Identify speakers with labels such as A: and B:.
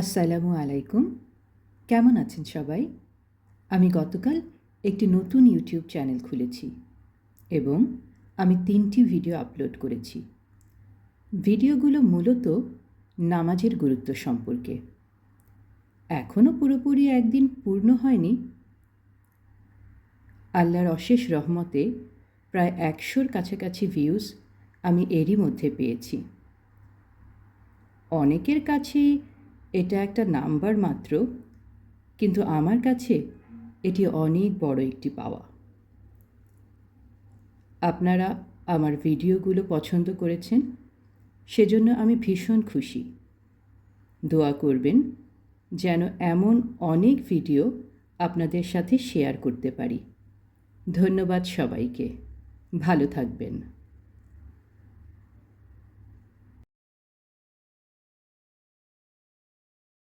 A: আসসালামু আলাইকুম। কেমন আছেন সবাই? আমি গতকাল একটি নতুন ইউটিউব চ্যানেল খুলেছি এবং আমি তিনটি ভিডিও আপলোড করেছি। ভিডিওগুলো মূলত নামাজের গুরুত্ব সম্পর্কে। এখনও পুরোপুরি একদিন পূর্ণ হয়নি। আল্লাহর অশেষ রহমতে প্রায় একশোর কাছাকাছি ভিউজ আমি এরই মধ্যে পেয়েছি। অনেকের কাছে এটা একটা নাম্বার মাত্র, কিন্তু আমার কাছে এটি অনেক বড় একটি পাওয়া। আপনারা আমার ভিডিওগুলো পছন্দ করেছেন, সেজন্য আমি ভীষণ খুশি। দোয়া করবেন যেন এমন অনেক ভিডিও আপনাদের সাথে শেয়ার করতে পারি। ধন্যবাদ সবাইকে। ভালো থাকবেন।